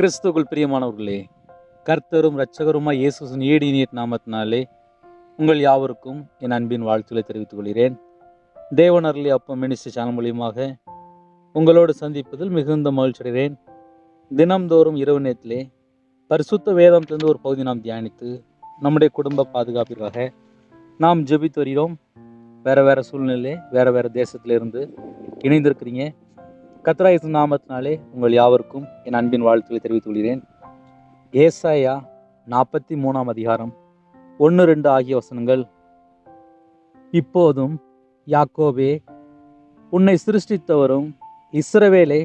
கிறிஸ்துக்குள் பிரியமானவர்களே கர்த்தரும் இரட்சகருமாய் இயேசுவின் ஏடி நீட் நாமத்தினாலே உங்கள் யாவருக்கும் என் அன்பின் வாழ்த்துக்களை தெரிவித்துக் கொள்கிறேன். தேவனர்லி அப்போ மினிஸ்டர் சேனல் மூலியமாக உங்களோடு சந்திப்பதில் மிகுந்த மகிழ்ச்சி அடைகிறேன். தினம்தோறும் இரவு நேரத்திலே பரிசுத்த வேதத்திலிருந்து ஒரு பகுதி நாம் தியானித்து நம்முடைய குடும்ப பாதுகாப்பிற்காக நாம் ஜெபித்து வருகிறோம். வேறு வேறு சூழ்நிலை வேறு வேறு தேசத்திலிருந்து இணைந்திருக்கிறீங்க. கத்ராயசு நாமத்தினாலே உங்கள் யாவருக்கும் என் அன்பின் வாழ்த்துக்களை தெரிவித்துக் கொள்கிறேன். ஏசாயா நாற்பத்தி மூணாம் அதிகாரம் ஒன்று ரெண்டு ஆகிய வசனங்கள். இப்போதும் யாக்கோபே உன்னை சிருஷ்டித்தவரும் இஸ்ரவேலே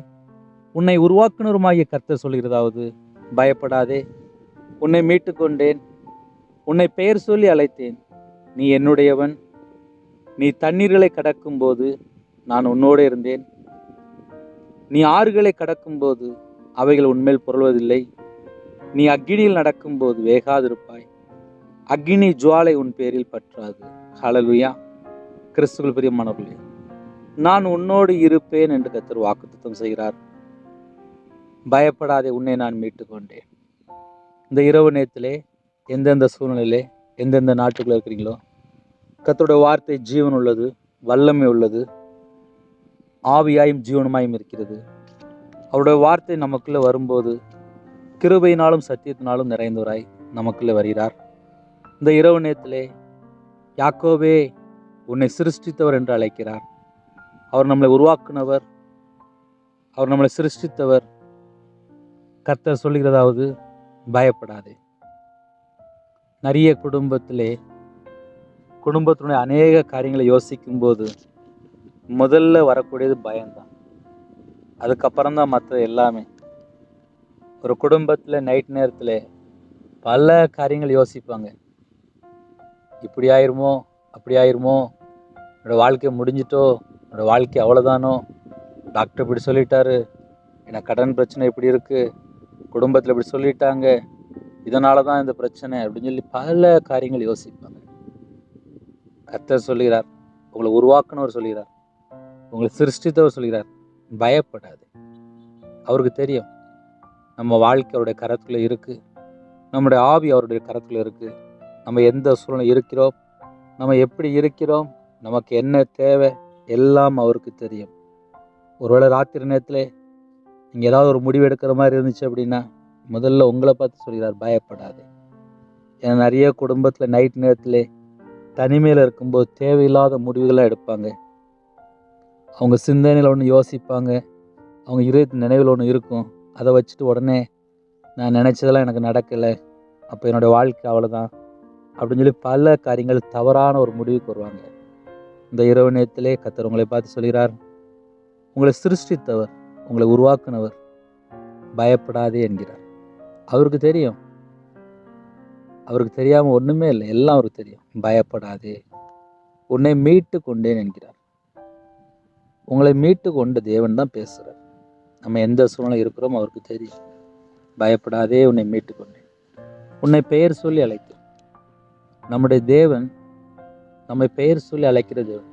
உன்னை உருவாக்குனருமாகிய கர்த்தர் சொல்கிறதாவது பயப்படாதே. உன்னை மீட்டுக்கொண்டேன் உன்னை பெயர் சொல்லி அழைத்தேன். நீ என்னுடையவன் நீ தண்ணீர்களை கடக்கும்போது நான் உன்னோடு இருந்தேன். நீ ஆறுகளை கடக்கும்போது அவைகள் உன்மேல் புரள்வதில்லை. நீ அக்கினியில் நடக்கும்போது வேகாதிருப்பாய். அக்னி ஜுவாலை உன் பேரில் பற்றாது. ஹalleluya பெரிய பிரியமானவர்களே நான் உன்னோடு இருப்பேன் என்று கத்தர் வாக்குத்தம் செய்கிறார். பயப்படாதே உன்னை நான் மீட்டுக்கொண்டேன். இந்த இரவு நேரத்திலே எந்தெந்த சூழ்நிலையிலே எந்தெந்த நாட்டுக்குள்ளே இருக்கிறீங்களோ கத்தருடைய வார்த்தை ஜீவன் உள்ளது வல்லமை உள்ளது. ஆவியாயும் ஜீவனமாயும் இருக்கிறது. அவருடைய வார்த்தை நமக்குள்ளே வரும்போது கிருபையினாலும் சத்தியத்தினாலும் நிறைந்தவராய் நமக்குள்ளே வருகிறார். இந்த இரவு நேரத்திலே யாக்கோவே உன்னை சிருஷ்டித்தவர் என்று அழைக்கிறார். அவர் நம்மளை உருவாக்குனவர் அவர் நம்மளை சிருஷ்டித்தவர். கர்த்தர் சொல்லுகிறதாவது பயப்படாதே. நிறைய குடும்பத்திலே குடும்பத்தினுடைய அநேக காரியங்களை யோசிக்கும்போது முதல்ல வரக்கூடியது பயம்தான். அதுக்கப்புறம் தான் மற்ற எல்லாமே. ஒரு குடும்பத்தில் நைட் நேரத்தில் பல காரியங்கள் யோசிப்பாங்க. இப்படி ஆயிருமோ அப்படி ஆயிருமோ என்னோடய வாழ்க்கை முடிஞ்சிட்டோ என்னோடய வாழ்க்கை அவ்வளோதானோ டாக்டர் இப்படி சொல்லிட்டாரு எனக்கு கடன் பிரச்சனை இப்படி இருக்குது குடும்பத்தில் இப்படி சொல்லிட்டாங்க இதனால தான் இந்த பிரச்சனை அப்படின்னு சொல்லி பல காரியங்கள் யோசிப்பாங்க. கர்த்தர் சொல்லுகிறார் உங்களை உருவாக்குனவர் சொல்கிறார் உங்களை சிருஷ்டித்தவர் சொல்கிறார் பயப்படாது. அவருக்கு தெரியும் நம்ம வாழ்க்கை அவருடைய கரத்துக்குள்ளே இருக்குது நம்முடைய ஆவி அவருடைய கரத்தில் இருக்குது நம்ம எந்த சூழ்நிலை இருக்கிறோம் நம்ம எப்படி இருக்கிறோம் நமக்கு என்ன தேவை எல்லாம் அவருக்கு தெரியும். ஒருவேளை ராத்திரி நேரத்தில் நீங்கள் ஏதாவது ஒரு முடிவு எடுக்கிற மாதிரி இருந்துச்சு அப்படின்னா முதல்ல உங்களை பார்த்து சொல்கிறார் பயப்படாது. ஏன்னா நிறைய குடும்பத்தில் நைட் நேரத்தில் தனிமையில் இருக்கும்போது தேவையில்லாத முடிவுகளாக எடுப்பாங்க. அவங்க சிந்தனையில் ஒன்று யோசிப்பாங்க. அவங்க இருதய நினைவில் ஒன்று இருக்கும். அதை வச்சுட்டு உடனே நான் நினச்சதெல்லாம் எனக்கு நடக்கலை. அப்போ என்னோடய வாழ்க்கை அவ்வளோதான் அப்படின்னு சொல்லி பல காரியங்கள் தவறான ஒரு முடிவுக்கு வருவாங்க. இந்த இரவு நேரத்திலே கத்தர் உங்களை பார்த்து சொல்கிறார். உங்களை சிருஷ்டித்தவர் உங்களை உருவாக்குனவர் பயப்படாதே என்கிறார். அவருக்கு தெரியும். அவருக்கு தெரியாமல் ஒன்றுமே இல்லை. எல்லாம் அவருக்கு தெரியும். பயப்படாதே. உன்னை மீட்டு கொண்டேன் என்கிறார். உங்களை மீட்டு கொண்டு தேவன் தான் பேசுகிறார் நம்ம எந்த சூழ்நிலை இருக்கிறோமோ அவருக்கு தெரியும். பயப்படாதே உன்னை மீட்டு கொண்டேன். உன்னை பெயர் சொல்லி அழைத்தேன். நம்முடைய தேவன் நம்மை பெயர் சொல்லி அழைக்கிற தேவன்.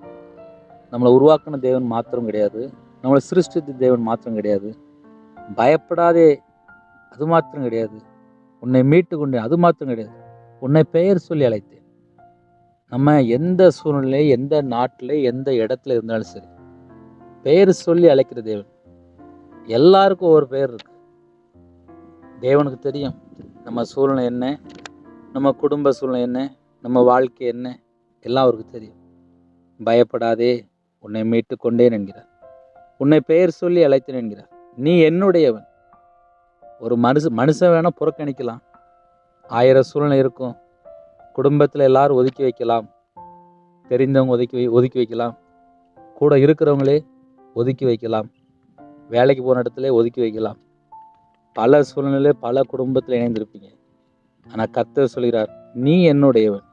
நம்மளை உருவாக்கின தேவன் மாத்திரம் கிடையாது. நம்மளை சிருஷ்டித்த தேவன் மாத்திரம் கிடையாது. பயப்படாதே அது மாத்திரம் கிடையாது. உன்னை மீட்டு கொண்டேன் அது மாத்திரம் கிடையாது. உன்னை பெயர் சொல்லி அழைத்தேன். நம்ம எந்த சூழ்நிலை எந்த நாட்டில் எந்த இடத்துல இருந்தாலும் சரி பெயர் சொல்லி அழைக்கிற தேவன். எல்லாருக்கும் ஒரு பெயர் இருக்கு. தேவனுக்கு தெரியும். நம்ம சூழ்நிலை என்ன? நம்ம குடும்ப சூழ்நிலை என்ன? நம்ம வாழ்க்கை என்ன? எல்லாம் அவருக்கு தெரியும். பயப்படாதே உன்னை மீட்டு கொண்டேன் என்கிறார். உன்னை பெயர் சொல்லி அழைத்தேன் என்கிறார். நீ என்னுடையவன். ஒரு மனுஷ மனுஷன் வேணால் புறக்கணிக்கலாம். ஆயிரம் சூழ்நிலை இருக்கும். குடும்பத்தில் எல்லாரும் ஒதுக்கி வைக்கலாம். தெரிந்தவங்க ஒதுக்கி வை ஒதுக்கி வைக்கலாம். கூட இருக்கிறவங்களே ஒதுக்கி வைக்கலாம். வேலைக்கு போன இடத்துல ஒதுக்கி வைக்கலாம். பல சூழ்நிலை பல குடும்பத்தில் இணைந்திருப்பீங்க. ஆனால் கர்த்தர் சொல்கிறார் நீ என்னுடையவன்.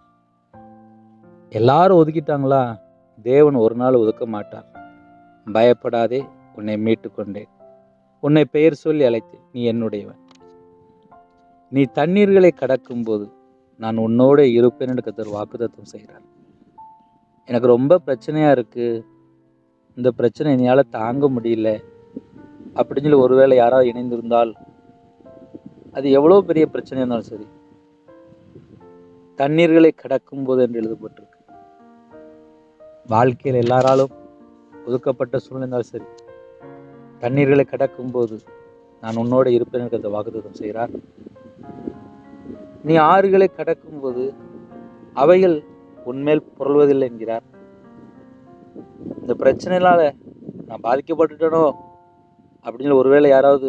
எல்லாரும் ஒதுக்கிட்டாங்களா? தேவன் ஒரு நாள் ஒதுக்க மாட்டார். பயப்படாதே உன்னை மீட்டு கொண்டேன். உன்னை பெயர் சொல்லி அழைத்தேன் நீ என்னுடையவன். நீ தண்ணீர்களை கடக்கும்போது நான் உன்னோட இருப்பேன் என்று கத்தர் வாக்குத்தத்தம் செய்கிறார். எனக்கு ரொம்ப பிரச்சனையாக இருக்குது இந்த பிரச்சனை என்னால் தாங்க முடியல. அப்படின்னு சொல்லி ஒருவேளை யாராவது இணைந்திருந்தால் அது எவ்வளோ பெரிய பிரச்சனை இருந்தாலும் சரி. தண்ணீர்களை கடக்கும் போது என்று எழுதப்பட்டிருக்கு. வாழ்க்கையில் எல்லாராலும் ஒதுக்கப்பட்ட சூழ்நிலை இருந்தாலும் சரி தண்ணீர்களை கடக்கும் போது நான் உன்னோடு இருப்பேன் என்கிற வாக்குத்தம் செய்கிறார். நீ ஆறுகளை கடக்கும் போது அவைகள் உன்மேல் புரள்வதில்லை என்கிறார். இந்த பிரச்சனையினால நான் பாதிக்கப்பட்டுட்டனோ அப்படின்னு ஒருவேளை யாராவது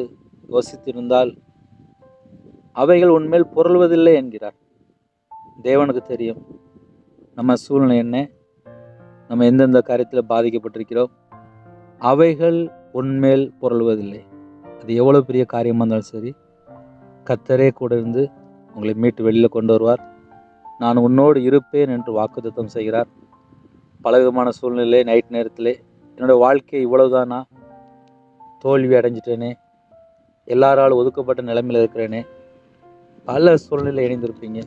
யோசித்திருந்தால் அவைகள் உன்மேல் புரள்வதில்லை என்கிறார். தேவனுக்கு தெரியும் நம்ம சூழ்நிலை என்ன நம்ம எந்தெந்த காரியத்தில் பாதிக்கப்பட்டிருக்கிறோம் அவைகள் உன்மேல் புரள்வதில்லை. அது எவ்வளோ பெரிய காரியமாக இருந்தாலும் சரி கத்தரே கூட இருந்து உங்களை மீட்டு வெளியில் கொண்டு வருவார். நான் உன்னோடு இருப்பேன் என்று வாக்குத்தத்தம் செய்கிறார். பலவிதமான சூழ்நிலை நைட் நேரத்தில் என்னோட வாழ்க்கை இவ்வளவுதானா? தோல்வி அடைஞ்சிட்டேனே. எல்லாரால் ஒதுக்கப்பட்ட நிலைமையில் இருக்கிறேனே. பல சூழ்நிலை இணைந்திருப்பீங்க.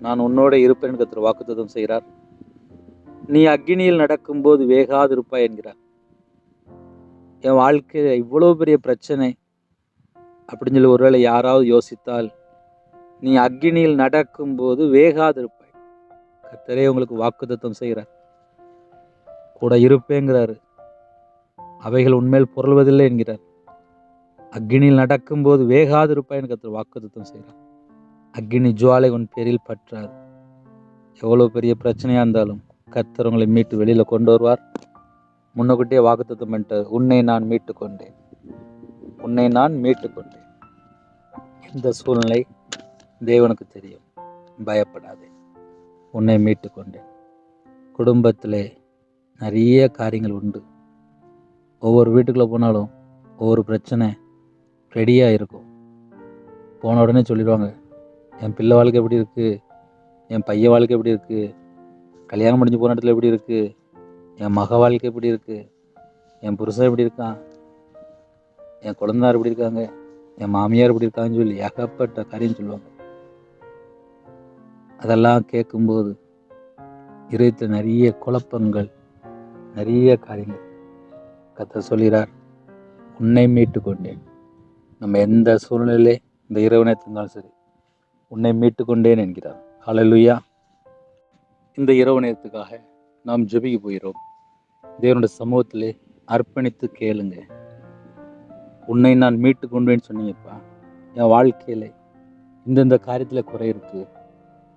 நான் உன்னோட இருப்பேன் கத்திர வாக்குத்தத்தம் செய்கிறார். நீ அக்னியில் நடக்கும்போது வேகாதிருப்பாய் என்கிறார். என் வாழ்க்கையில் இவ்வளோ பெரிய பிரச்சனை. அப்படின்னு சொல்லி ஒருவேளை யாராவது யோசித்தால் நீ அக்னியில் நடக்கும்போது வேகாதிருப்பாய் கத்தரே உங்களுக்கு வாக்குத்தத்தம் செய்கிறார் கூட இருப்பேங்கிறாரு. அவைகள் உண்மையில் பொருள்வதில்லை என்கிறார். அக்னியில் நடக்கும்போது வேகாதிருப்பாய்னு கத்தர் வாக்குத்தத்தம் செய்கிறார். அக்னி ஜுவாலை உன் பேரில் பற்றாது. எவ்வளோ பெரிய பிரச்சனையாக இருந்தாலும் கத்தர் உங்களை மீட்டு வெளியில் கொண்டு வருவார். முன்னக்கூட்டியே வாக்குத்தத்தம் பண்ணிட்டார். உன்னை நான் மீட்டு கொண்டேன். உன்னை நான் மீட்டு கொண்டேன். இந்த சூழ்நிலை தேவனுக்கு தெரியும். பயப்படாதே. உன்னை மீட்டு கொண்டேன் குடும்பத்தில் நிறைய காரியங்கள் உண்டு. ஒவ்வொரு வீட்டுக்குள்ளே போனாலும் ஒவ்வொரு பிரச்சனை ரெடியாக இருக்கும். போன உடனே சொல்லிடுவாங்க என் பிள்ளை வாழ்க்கை எப்படி இருக்குது என் பையன் வாழ்க்கை எப்படி இருக்குது கல்யாணம் முடிஞ்சு போன இடத்துல எப்படி இருக்குது என் மக வாழ்க்கை எப்படி இருக்குது என் புருஷன் எப்படி இருக்கான்? என் குழந்தார் எப்படி இருக்காங்க? என் மாமியார் எப்படி இருக்காங்கன்னு சொல்லி ஏகப்பட்ட காரியம் சொல்லுவாங்க. அதெல்லாம் கேட்கும்போது இறைத்த நிறைய குழப்பங்கள் நிறைய காரியங்கள். கத்த சொல்கிறார் உன்னை மீட்டு கொண்டேன் நம்ம எந்த சூழ்நிலையிலே இந்த இறைவனை இருந்தாலும் சரி உன்னை மீட்டு கொண்டேன் என்கிறார். அழலுயா இந்த இரவு நேரத்துக்காக நாம் ஜெபிக்க போகிறோம். தேவனுடைய சமூகத்திலே அர்ப்பணித்து கேளுங்க. உன்னை நான் மீட்டு கொண்டேன்னு சொன்னீங்கப்பா. என் வாழ்க்கையில் இந்தந்த காரியத்தில் குறை இருக்குது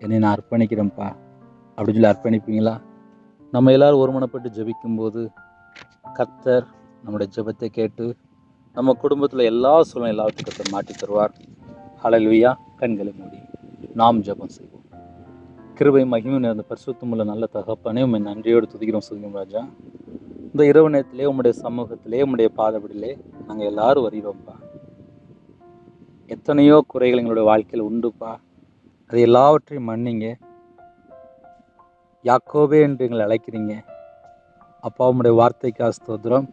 என்னை நான் அர்ப்பணிக்கிறேன்ப்பா. அப்படின்னு சொல்லி அர்ப்பணிப்பீங்களா? நம்ம எல்லோரும் ஒருமனப்பட்டு ஜெபிக்கும்போது கர்த்தர் நம்முடைய ஜெபத்தை கேட்டு நம்ம குடும்பத்தில் எல்லா சூழ்நிலை எல்லாவற்றையும் கர்த்தர் மாட்டி தருவார். ஹalleluya கண்களை மூடி நாம் ஜெபம் செய்வோம். கிருபை மகிமை நிறைந்த பரிசுத்தமுள்ள நல்ல தகப்பனே உண்மை நன்றியோடு துதிக்கிறோம் சுதிக்கும் ராஜா. இந்த இரவு நேரத்திலே உம்முடைய சமூகத்திலே உம்முடைய பாதபடியிலே நாங்கள் எல்லாரும் வருகிறோம்ப்பா. எத்தனையோ குறைகள் எங்களுடைய வாழ்க்கையில் உண்டுப்பா. அது எல்லாவற்றையும் மன்னிங்க. யாக்கோபே என்று எங்களை அழைக்கிறீங்க. அப்பா உம்முடைய வார்த்தைக்கு ஸ்தோத்திரம்.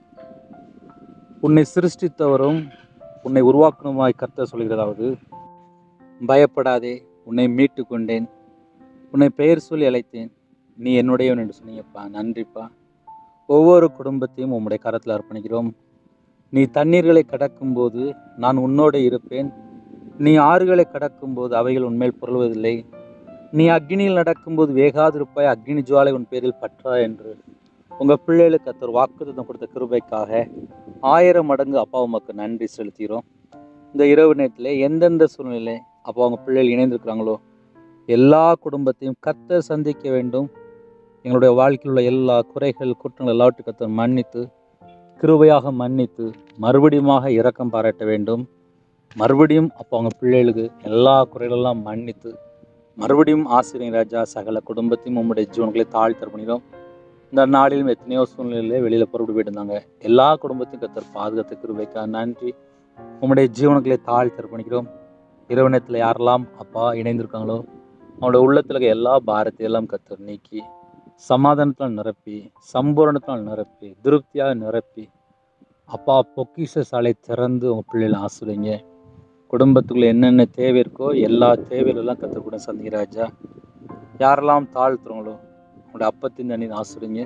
உன்னை சிருஷ்டித்தவரும் உன்னை உருவாக்கணுமாய் கத்த சொல்கிறதாவது பயப்படாதே உன்னை மீட்டு கொண்டேன் உன்னை பெயர் சொல்லி அழைத்தேன். நீ என்னுடையவன் என்று சொன்னீங்கப்பா. நன்றிப்பா. ஒவ்வொரு குடும்பத்தையும் உம்முடைய கரத்தில் அர்ப்பணிக்கிறோம். நீ தண்ணீர்களை கடக்கும்போது நான் உன்னோடு இருப்பேன். நீ ஆறுகளை கடக்கும்போது அவைகள் உன்மேல் புரள்வதில்லை. நீ அக்னியில் நடக்கும்போது வேகாதிருப்பாய். அக்னி ஜுவாலை உன் பேரில் பற்றா என்று. உங்கள் பிள்ளைகளுக்கு கத்தர் வாக்குத்தம் கொடுத்த கிருபைக்காக ஆயிரம் மடங்கு அப்பா உமக்கு நன்றி செலுத்துகிறோம். இந்த இரவு நேரத்தில் எந்தெந்த சூழ்நிலை அப்போ அவங்க பிள்ளைகள் இணைந்திருக்கிறாங்களோ எல்லா குடும்பத்தையும் கத்தர் சந்திக்க வேண்டும். எங்களுடைய வாழ்க்கையில் உள்ள எல்லா குறைகள் குற்றங்கள் எல்லாவற்றையும் கத்தர் மன்னித்து கிருபையாக மன்னித்து மறுபடியுமாக இரக்கம் பாராட்ட வேண்டும். மறுபடியும் அப்போ அவங்க பிள்ளைகளுக்கு எல்லா குறைகளெல்லாம் மன்னித்து மறுபடியும் ஆசிரியர் ராஜா சகல குடும்பத்தையும் உங்களுடைய ஜீவன்களை தாழ்த்தர் பண்ணிடும் இந்த நாளிலும் எத்தனையோ சூழ்நிலையிலே வெளியில் புறப்பட்டு போயிட்டு இருந்தாங்க எல்லா குடும்பத்தையும் கத்தர் பாதுகாத்து கிருபைக்கா நன்றி. உங்களுடைய ஜீவனங்களை தாழ்த்தர் பண்ணிக்கிறோம். இறைவனத்தில் யாரெல்லாம் அப்பா இணைந்திருக்காங்களோ அவங்களோட உள்ளத்தில் இருக்க எல்லா பாரத்தையெல்லாம் கத்தர் நீக்கி சமாதானத்தில் நிரப்பி சம்பூரணத்தில் நிரப்பி திருப்தியாக நிரப்பி அப்பா பொக்கிஷ சாலை திறந்து உங்கள் பிள்ளைகளை ஆசிரியங்க குடும்பத்துக்குள்ளே என்னென்ன தேவை இருக்கோ எல்லா தேவைகளெல்லாம் கத்தர் கூட ராஜா. யாரெல்லாம் தாழ்த்துறவங்களோ உங்களோட அப்பத்தின் தண்ணி ஆசிரியங்க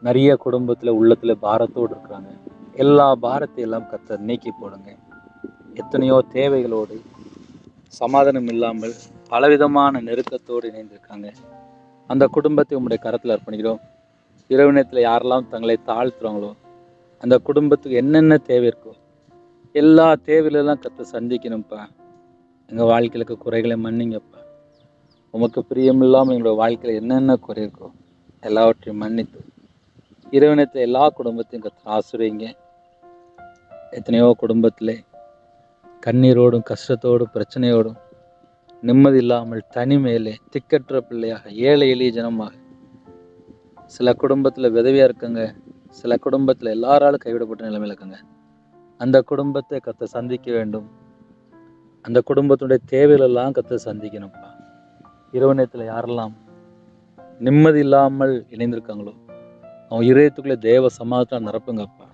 நிறைய குடும்பத்தில் உள்ளத்தில் பாரத்தோடு இருக்கிறாங்க. எல்லா பாரத்தையும் கற்று நீக்கி போடுங்க. எத்தனையோ தேவைகளோடு சமாதானம் இல்லாமல் பலவிதமான நெருக்கத்தோடு இணைந்திருக்காங்க. அந்த குடும்பத்தை உங்களுடைய கரத்தில் அர்ப்பணிக்கிறோம். இரவு நேரத்தில் யாரெல்லாம் தங்களை தாழ்த்துறாங்களோ அந்த குடும்பத்துக்கு என்னென்ன தேவை இருக்கோ எல்லா தேவையிலெல்லாம் கற்று சந்திக்கணும்ப்பா. எங்கள் வாழ்க்கையில் இருக்க குறைகளை மன்னிங்கப்பா. உமக்கு பிரியமில்லாமல் எங்களோட வாழ்க்கையில் என்னென்ன குறை இருக்கோ எல்லாவற்றையும் மன்னித்து இரவினத்தில் எல்லா குடும்பத்தையும் கற்று ஆசிரியங்க எத்தனையோ குடும்பத்தில் கண்ணீரோடும் கஷ்டத்தோடும் பிரச்சனையோடும் நிம்மதி இல்லாமல் தனிமையிலே திக்கற்ற பிள்ளையாக ஏழை எளிய ஜனமாக. சில குடும்பத்தில் விதவியாக இருக்குங்க. சில குடும்பத்தில் எல்லாராலும் கைவிடப்பட்ட நிலைமையில் இருக்குங்க. அந்த குடும்பத்தை கத்த சந்திக்க வேண்டும். அந்த குடும்பத்துடைய தேவைகளெல்லாம் கத்த சந்திக்கணும்ப்பா. இரவு நேரத்தில் யாரெல்லாம் நிம்மதி இல்லாமல் இணைந்திருக்காங்களோ அவங்க இதயத்துக்குள்ளே தேவ சமாதத்தால் நிரப்புங்கப்பா.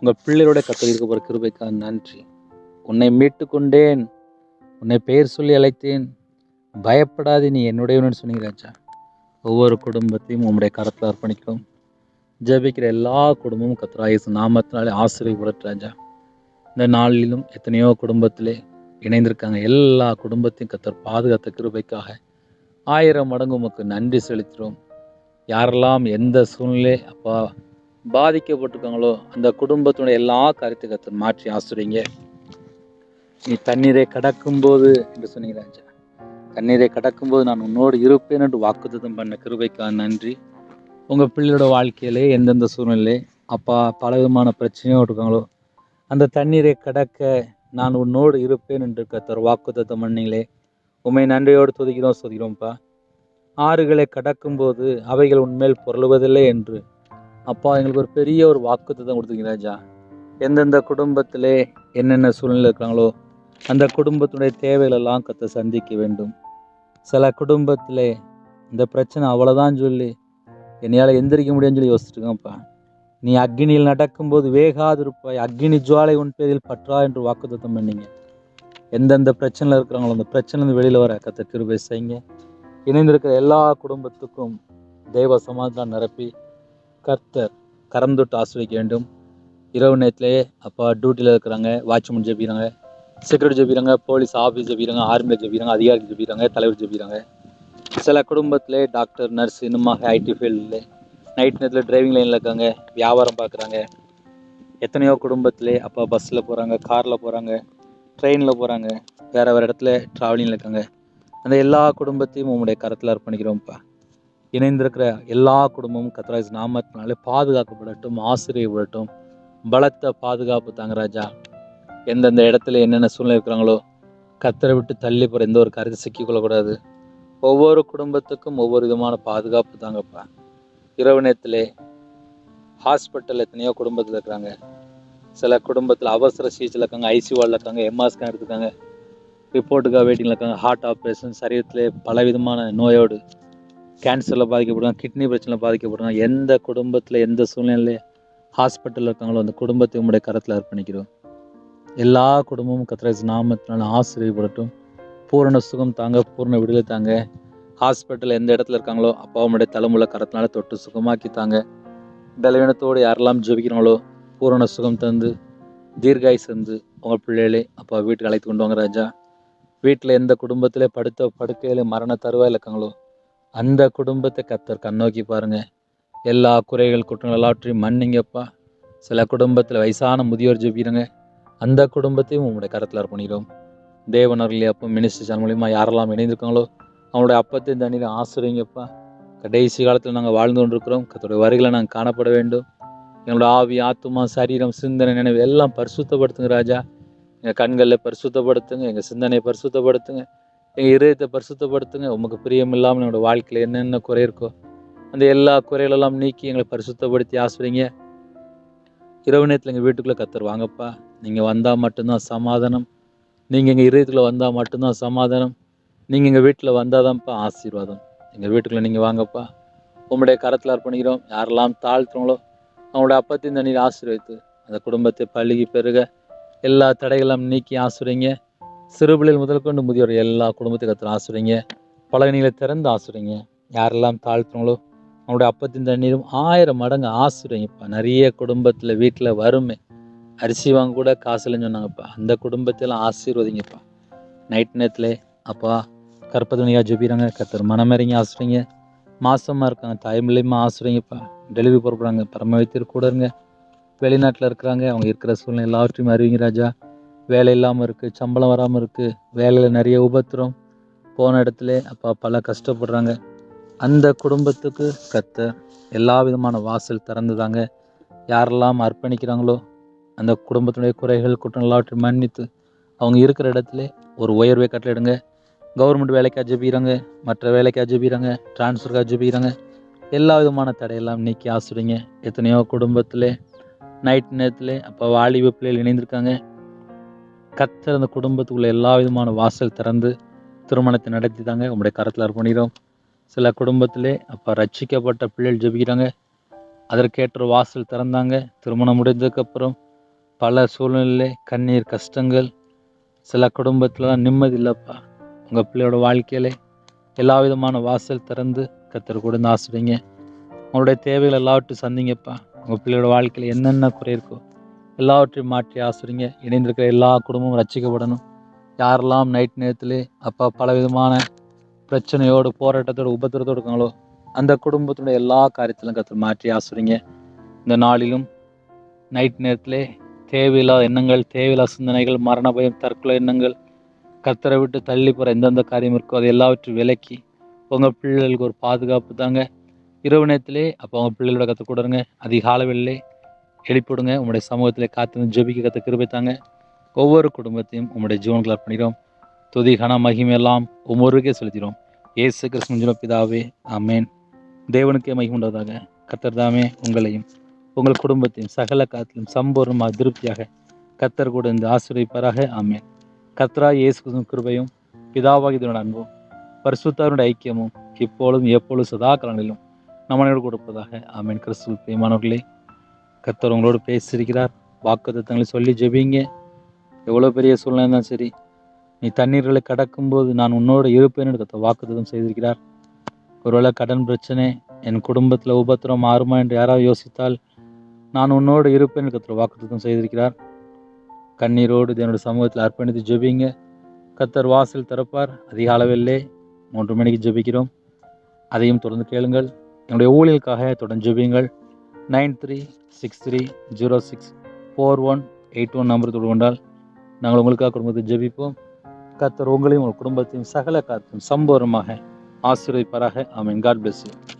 உங்கள் பிள்ளையோட கத்தல் இருக்க போகிற கிருபைக்காக நன்றி. உன்னை மீட்டு கொண்டேன் உன்னை பெயர் சொல்லி அழைத்தேன். பயப்படாதே நீ என்னுடையவனு சொன்னீங்க ராஜா. ஒவ்வொரு குடும்பத்தையும் உன்னுடைய கரத்தில் அர்ப்பணிக்கிறோம். ஜெபிக்கிற எல்லா குடும்பமும் கத்ராயசு நாமத்தினாலே ஆசிரியப்படட்டு ராஜா இந்த நாளிலும் எத்தனையோ குடும்பத்திலே இணைந்திருக்காங்க. எல்லா குடும்பத்தையும் கத்தர் பாதுகாத்த கிருபைக்காக ஆயிரம் மடங்கு உமக்கு நன்றி செலுத்துகிறோம். யாரெல்லாம் எந்த சூழ்நிலை அப்பா பாதிக்கப்பட்டிருக்காங்களோ அந்த குடும்பத்தினுடைய எல்லா கருத்தை கத்தர் மாற்றி ஆசிரியங்க நீ தண்ணீரை கடக்கும்போது என்று சொன்னீங்க ராஜா. தண்ணீரை கடக்கும்போது நான் உன்னோடு இருப்பேன் என்று வாக்குத்தம் பண்ண கிருபைக்காக நன்றி. உங்கள் பிள்ளையோட வாழ்க்கையிலே எந்தெந்த சூழ்நிலை அப்பா பல விதமான பிரச்சனையும் இருக்காங்களோ அந்த தண்ணீரை கடக்க நான் உன்னோடு இருப்பேன் என்று கத்தர் வாக்குத்தத்தம் பண்ணீங்களே உண்மை நன்றியோடு துதிக்கிறோம் சொல்கிறோம்ப்பா ஆறுகளை கடக்கும்போது அவைகள் உண்மையில் பொருளுவதில்லை என்று அப்பா எங்களுக்கு ஒரு பெரிய ஒரு வாக்குத்தத்தம் கொடுத்துருங்க ராஜா. எந்தெந்த குடும்பத்திலே என்னென்ன சூழ்நிலை இருக்கிறாங்களோ அந்த குடும்பத்துடைய தேவைகளெல்லாம் கத்த சந்திக்க வேண்டும். சில குடும்பத்திலே இந்த பிரச்சனை அவ்வளோதான் சொல்லி என்னையால் எந்திரிக்க முடியும்னு சொல்லி யோசிச்சுருக்கேன்ப்பா நீ அக்னியில் நடக்கும்போது வேகாதிருப்பாய். அக்னி ஜுவாலை உன் பேரில் பற்றா என்று வாக்குத்தம் பண்ணீங்க. எந்தெந்த பிரச்சனையில் இருக்கிறாங்களோ அந்த பிரச்சனைலேருந்து வெளியில் வர. கத்த கிருபை செய்யுங்க. இணைந்திருக்கிற எல்லா குடும்பத்துக்கும் தெய்வ சமாதானம் நிரப்பி கர்த்தர் கரம் தொட்டு ஆசிரிக்க வேண்டும். இரவு நேரத்திலேயே அப்பா டியூட்டியில் இருக்கிறாங்க. வாட்ச்மேன் ஜெபிக்கிறாங்க. செக்யூரிட்டி ஜெபிக்கிறாங்க. போலீஸ் ஆஃபீஸ் ஜெபிக்கிறாங்க. ஆர்மியில் ஜெபிக்கிறாங்க. அதிகாரிகள் ஜெபிக்கிறாங்க. தலைவர் ஜெபிக்கிறாங்க. சில குடும்பத்திலே டாக்டர் நர்ஸ் இன்னுமாக ஐடி ஃபீல்டில் நைட் நேரத்தில் டிரைவிங் லைனில் இருக்காங்க வியாபாரம் பார்க்குறாங்க. எத்தனையோ குடும்பத்திலே அப்பா பஸ்ஸில் போகிறாங்க காரில் போகிறாங்க ட்ரெயினில் போகிறாங்க வேறு வேறு இடத்துல ட்ராவலிங்கில் இருக்காங்க. அந்த எல்லா குடும்பத்தையும் உங்களுடைய கரத்தில் அர்ப்பணிக்கிறோம்ப்பா. இணைந்திருக்கிற எல்லா குடும்பமும் கத்ராஜ் நாமத்தினாலே பாதுகாக்கப்படட்டும் ஆசிரியப்படட்டும் பலத்த பாதுகாப்பு தாங்க ராஜா. எந்தெந்த இடத்துல என்னென்ன சூழ்நிலை இருக்கிறாங்களோ கத்தரை விட்டு தள்ளி போகிற எந்த ஒரு கருத்து சிக்கிக்கொள்ளக்கூடாது. ஒவ்வொரு குடும்பத்துக்கும் ஒவ்வொரு விதமான பாதுகாப்பு தாங்கப்பா. இரவு நேரத்தில் ஹாஸ்பிட்டல் எத்தனையோ குடும்பத்தில் இருக்கிறாங்க சில குடும்பத்தில் அவசர சிகிச்சையில் இருக்காங்க ஐசி வார்டில் இருக்காங்க எம்ஆர் ஸ்கேன் எடுத்துருக்காங்க ரிப்போர்ட்டுக்காக வெயிட்டிங்கில் இருக்காங்க ஹார்ட் ஆப்ரேஷன் சரீரத்திலே பலவிதமான நோயோடு கேன்சரில் பாதிக்கப்படுறாங்க கிட்னி பிரச்சனையில் பாதிக்கப்படுறாங்க எந்த குடும்பத்தில் எந்த சூழ்நிலையில ஹாஸ்பிட்டலில் இருக்காங்களோ அந்த குடும்பத்தை உங்களுடைய கரத்தில் அர்ப்பணிக்கிறோம். எல்லா குடும்பமும் கத்திரஸ் நாமத்தினால ஆசிரியப்படட்டும் பூரண சுகம் தாங்க பூரண விடுதலை தாங்க. ஹாஸ்பிட்டல் எந்த இடத்துல இருக்காங்களோ அப்பாவுடைய தலைமுறை கரத்தினால தொட்டு சுகமாக்கி தாங்க பலவீனத்தோடு யாரெல்லாம் ஜெபிக்கிறாங்களோ பூரண சுகம் தந்து தீர்காய் சந்து உங்கள் பிள்ளைகளே அப்பா வீட்டுக்கு அழைத்து கொண்டு வாங்க ராஜா. வீட்டில் எந்த குடும்பத்தில் படுத்த படுக்கையில் மரண தருவாயில் இருக்காங்களோ அந்த குடும்பத்தை கத்தர் கண்ணோக்கி பாருங்கள் எல்லா குறைகள் குற்றங்கள் எல்லாவற்றையும் மன்னிங்கப்பா. சில குடும்பத்தில் வயசான முதியோர் ஜெபிக்கிறாங்க அந்த குடும்பத்தையும் உங்களுடைய கரத்தில் அர்ப்பணிக்கிறோம். தேவனர்களே அப்போ மினிஸ்டர் சேனல் மூலிமா யாரெல்லாம் இணைந்திருக்காங்களோ அவங்களுடைய அப்பத்தையும் தண்ணீரை ஆசிரியங்கப்பா. கடைசி காலத்தில் நாங்கள் வாழ்ந்து கொண்டிருக்கிறோம். கத்தோடைய வரிகளை நாங்கள் காணப்பட வேண்டும். எங்களோட ஆவி ஆத்துமா சரீரம் சிந்தனை நினைவு எல்லாம் பரிசுத்தப்படுத்துங்க ராஜா. எங்கள் கண்களில் பரிசுத்தப்படுத்துங்க எங்கள் சிந்தனையை பரிசுத்தப்படுத்துங்க எங்கள் இதயத்தை பரிசுத்தப்படுத்துங்க. உமக்கு பிரியம் இல்லாமல் எங்களோட வாழ்க்கையில் என்னென்ன குறை இருக்கோ அந்த எல்லா குறைகளெல்லாம் நீக்கி எங்களை பரிசுத்தப்படுத்தி ஆசிரியங்க இரவு நேரத்தில் எங்கள் வீட்டுக்குள்ளே கத்துருவாங்கப்பா நீங்கள் வந்தால் மட்டும்தான் சமாதானம். நீங்கள் எங்கள் இதயத்தில் வந்தால் மட்டும்தான் சமாதானம். நீங்கள் எங்கள் வீட்டில் வந்தால் தான்ப்பா ஆசீர்வாதம். எங்கள் வீட்டுக்குள்ளே நீங்கள் வாங்கப்பா. உங்களுடைய கரத்தில் அர்ப்பணிக்கிறோம். யாரெல்லாம் தாழ்த்துறோங்களோ அவங்களோட அப்பத்தின் தண்ணீர் ஆசீர்வதித்து அந்த குடும்பத்தை பழுகி பெருக. எல்லா தடைகளும் நீக்கி ஆசுறீங்க சிறுபிள்ளைகள் முதல் கொண்டு முதியோர் எல்லா குடும்பத்தை கத்துற ஆசுறீங்க பலகனிகளை திறந்து ஆசுறீங்க யாரெல்லாம் தாழ்த்துறோங்களோ அவங்களுடைய அப்பத்தின் தண்ணீரும் ஆயிரம் மடங்கு ஆசுறீங்கப்பா நிறைய குடும்பத்தில் வீட்டில் வறுமை அரிசி வாங்க கூட காசு இல்லைன்னு சொன்னாங்கப்பா அந்த குடும்பத்தெல்லாம் ஆசீர்வதிங்கப்பா. நைட் நேரத்தில் அப்பா கற்பதுணியாக ஜெபிக்கிறாங்க கத்தர் மனமிறங்கி ஆசுறீங்க மாசமாக இருக்காங்க தாய்மொழியமா ஆசுறீங்கப்பா டெலிவரி போகிறாங்க பரம வைத்தியர் கூட இருங்க. வெளிநாட்டில் இருக்கிறாங்க அவங்க இருக்கிற சூழ்நிலை எல்லாவற்றையும் அறிவிங்க ராஜா. வேலை இல்லாமல் இருக்குது சம்பளம் வராமல் இருக்குது வேலையில் நிறைய உபத்திரம். போன இடத்துல அப்பா பல கஷ்டப்படுறாங்க. அந்த குடும்பத்துக்கு கத்தர் எல்லா விதமான வாசல் திறந்துதாங்க யாரெல்லாம் அர்ப்பணிக்கிறாங்களோ அந்த குடும்பத்தினுடைய குறைகள் குற்றம் எல்லாவற்றையும் மன்னித்து அவங்க இருக்கிற இடத்துல ஒரு உயர்வை கட்டளிடுங்க கவர்மெண்ட் வேலைக்கு ஜெபிக்கிறாங்க மற்ற வேலைக்கு ஜெபிக்கிறாங்க டிரான்ஸ்ஃபருக்கு ஜெபிக்கிறாங்க எல்லா விதமான தடையெல்லாம் நீக்கி ஆசிடுங்க எத்தனையோ குடும்பத்தில் நைட் நேரத்தில் அப்போ வாலிப பிள்ளைகள் இணைந்திருக்காங்க. கத்தர் அந்த குடும்பத்துக்குள்ள எல்லா விதமான வாசல் திறந்து திருமணத்தை நடத்தி தாங்க உங்களுடைய கரத்தில் அர்ப்பணிக்கிறோம். சில குடும்பத்தில் அப்போ ரட்சிக்கப்பட்ட பிள்ளைகள் ஜெபிக்கிறாங்க. அதற்கேற்ற வாசல் திறந்தாங்க. திருமணம் முடிந்ததுக்கப்புறம் பல சூழ்நிலை கண்ணீர் கஷ்டங்கள் சில குடும்பத்துலலாம் நிம்மதி இல்லைப்பா. உங்கள் பிள்ளையோட வாழ்க்கையிலே எல்லா விதமான வாசல் திறந்து கத்தர் கொடுந்து ஆசிரியங்க உங்களுடைய தேவைகள் எல்லாவற்றையும் சந்திங்கப்பா. உங்கள் பிள்ளையோட வாழ்க்கையில் என்னென்ன குறை இருக்கோ எல்லாவற்றையும் மாற்றி ஆசிரியங்க இணைந்திருக்கிற எல்லா குடும்பமும் ரச்சிக்கப்படணும் யாரெல்லாம் நைட் நேரத்தில் அப்பா பல விதமான பிரச்சனையோடு போராட்டத்தோடு உபத்திரத்தோடு இருக்காங்களோ அந்த குடும்பத்தினுடைய எல்லா காரியத்திலும் கற்று மாற்றி ஆசிரியங்க இந்த நாளிலும் நைட் நேரத்தில் தேவையில்லாத எண்ணங்கள் தேவையில்லாத சிந்தனைகள் மரண பயம் தற்கொலை எண்ணங்கள் கத்தரை விட்டு தள்ளி போகிற எந்தெந்த காரியம் இருக்கோ அது எல்லாவற்றையும் விலக்கி உங்கள் பிள்ளைகளுக்கு ஒரு பாதுகாப்பு தாங்க. இரவு நேரத்திலே அப்போ உங்கள் பிள்ளைகளோட கற்றுக் கொடுங்க அதிக வேளையிலே எழுப்பிவிடுங்க உங்களுடைய சமூகத்திலே காத்து ஜெபிக்க கற்று கிருபை தாங்க. ஒவ்வொரு குடும்பத்தையும் உங்களுடைய ஜீவன்கள் அர்ப்பணிக்கிறோம். துதி கன மகிமையெல்லாம் ஒவ்வொருக்கே செலுத்திடும் ஏசு கிருஷ்ணன் பிதாவே அமேன் தேவனுக்கே மகிமுண்டதாக கத்தர் தாமே உங்களையும் உங்கள் குடும்பத்தையும் சகல காத்திலும் சம்பூர்ணமாக திருப்தியாக கத்தர் கூட இந்த ஆசிரியப்பாராக ஆமேன். கத்ரா இயேசு கிருபையும் பிதாவாகிதனோட அன்பும் பரிசுத்தாருடைய ஐக்கியமும் இப்பொழுதும் எப்பொழுதும் சதா காலங்களிலும் நம்மளோடு கொடுப்பதாக ஆமேன். கிறிஸ்துவ பிரியமானவர்களே கத்தர் உங்களோடு பேசியிருக்கிறார். வாக்குத்தங்களை சொல்லி ஜெபிங்க. எவ்வளோ பெரிய சூழ்நிலை இருந்தாலும் சரி நீ தண்ணீர்களை கடக்கும்போது நான் உன்னோட இருப்பேன் கத்த வாக்குத்தம் செய்திருக்கிறார். ஒருவேளை கடன் பிரச்சனை என் குடும்பத்தில் உபத்திரம் மாறுமா என்று யாராவது யோசித்தால் நான் உன்னோடு இருப்பேன் கத்திர வாக்குத்தம் செய்திருக்கிறார். கண்ணீரோடு என்னோட சமூகத்தில் அர்ப்பணித்து ஜெபிங்க. கத்தர் வாசல் திறப்பார். அதிக அளவிலே மூன்று மணிக்கு ஜெபிக்கிறோம். அதையும் தொடர்ந்து கேளுங்கள். என்னுடைய ஊழியலுக்காக தொடர்ந்து ஜெபியுங்கள். Nine three six three zero six four one eight one number தொடர்பு கொண்டால் நாங்கள் உங்களுக்காக குடும்பத்தை ஜெபிப்போம். கத்தர் உங்களையும் உங்கள் குடும்பத்தையும் சகல காத்தும் சம்பூர்ணமாக ஆசீர்வதிப்பாராக. Amen. God bless you